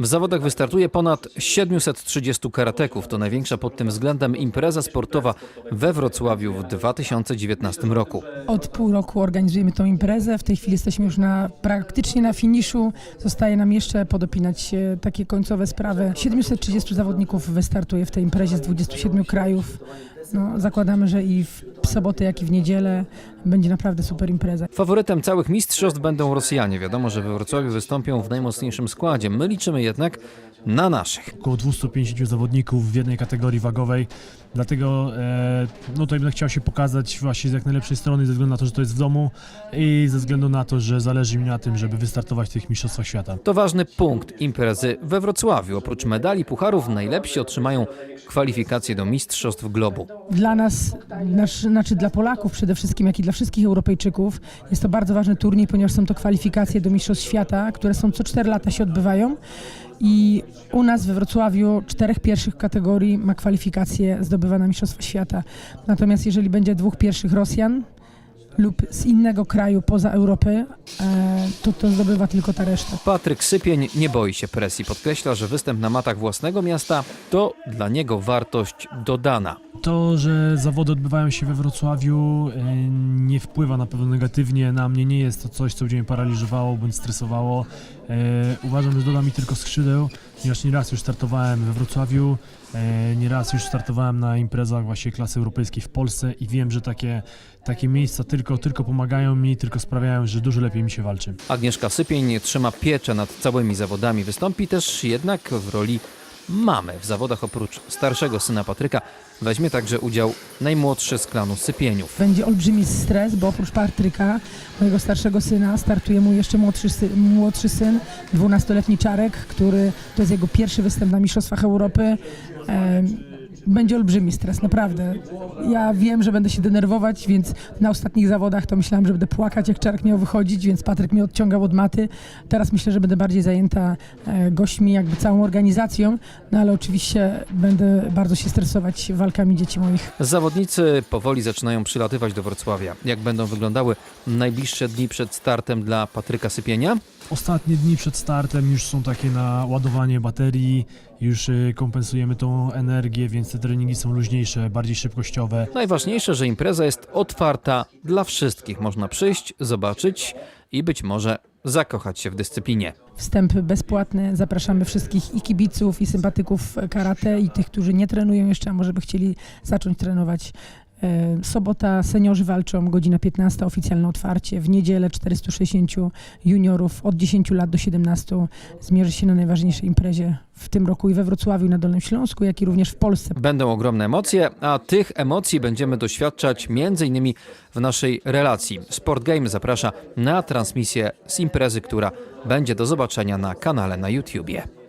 W zawodach wystartuje ponad 730 karateków. To największa pod tym względem impreza sportowa we Wrocławiu w 2019 roku. Od pół roku organizujemy tą imprezę. W tej chwili jesteśmy już na, praktycznie na finiszu. Zostaje nam jeszcze podopinać e, takie końcowe sprawy. 730 zawodników wystartuje w tej imprezie z 27 krajów. No, zakładamy, że i w sobotę, jak i w niedzielę będzie naprawdę super impreza. Faworytem całych mistrzostw będą Rosjanie. Wiadomo, że we Wrocławiu wystąpią w najmocniejszym składzie. My liczymy jednak na naszych. około 250 zawodników w jednej kategorii wagowej. Dlatego e, no tutaj będę chciał się pokazać właśnie z jak najlepszej strony, ze względu na to, że to jest w domu i ze względu na to, że zależy mi na tym, żeby wystartować w tych mistrzostwach świata. To ważny punkt imprezy we Wrocławiu. Oprócz medali, pucharów, najlepsi otrzymają kwalifikacje do Mistrzostw Globu. Dla nas, nasz, znaczy dla Polaków przede wszystkim, jak i dla wszystkich Europejczyków, jest to bardzo ważny turniej, ponieważ są to kwalifikacje do Mistrzostw Świata, które są co 4 lata się odbywają. I u nas we Wrocławiu czterech pierwszych kategorii ma kwalifikacje, zdobywa na Mistrzostwa Świata. Natomiast jeżeli będzie dwóch pierwszych Rosjan lub z innego kraju poza Europy, e, to to zdobywa tylko ta reszta. Patryk Sypień nie boi się presji. Podkreśla, że występ na matach własnego miasta to dla niego wartość dodana. To, że zawody odbywają się we Wrocławiu e, nie wpływa na pewno negatywnie na mnie, nie jest to coś, co będzie mnie paraliżowało bądź stresowało. E, Uważam, że doda mi tylko skrzydeł, ponieważ nieraz już startowałem we Wrocławiu, nieraz już startowałem na imprezach właśnie klasy europejskiej w Polsce i wiem, że takie, takie miejsca tylko, tylko pomagają mi, tylko sprawiają, że dużo lepiej mi się walczy. Agnieszka Sypień trzyma pieczę nad całymi zawodami. Wystąpi też jednak w roli mamy. W zawodach oprócz starszego syna Patryka weźmie także udział najmłodszy z klanu Sypieniów. Będzie olbrzymi stres, bo oprócz Patryka, mojego starszego syna, startuje mój jeszcze młodszy, sy- młodszy syn, 12-letni Czarek, który to jest jego pierwszy występ na Mistrzostwach Europy. Em, Będzie olbrzymi stres, naprawdę. Ja wiem, że będę się denerwować, więc na ostatnich zawodach to myślałam, że będę płakać, jak Czarek miał wychodzić, więc Patryk mnie odciągał od maty. Teraz myślę, że będę bardziej zajęta e, gośćmi, jakby całą organizacją, no ale oczywiście będę bardzo się stresować walkami dzieci moich. Zawodnicy powoli zaczynają przylatywać do Wrocławia. Jak będą wyglądały najbliższe dni przed startem dla Patryka Sypienia? Ostatnie dni przed startem już są takie na ładowanie baterii, już y, kompensujemy tą energię, więc te treningi są luźniejsze, bardziej szybkościowe. Najważniejsze, że impreza jest otwarta dla wszystkich. Można przyjść, zobaczyć i być może zakochać się w dyscyplinie. Wstęp bezpłatny. Zapraszamy wszystkich i kibiców, i sympatyków karate, i tych, którzy nie trenują jeszcze, a może by chcieli zacząć trenować. E, Sobota seniorzy walczą, godzina 15, oficjalne otwarcie. W niedzielę 460 juniorów od 10 lat do 17 zmierzy się na najważniejszej imprezie w tym roku i we Wrocławiu, na Dolnym Śląsku, jak i również w Polsce. Będą ogromne emocje, a tych emocji będziemy doświadczać m.in. w naszej relacji. Sport Game zaprasza na transmisję z imprezy, która będzie do zobaczenia na kanale na YouTubie.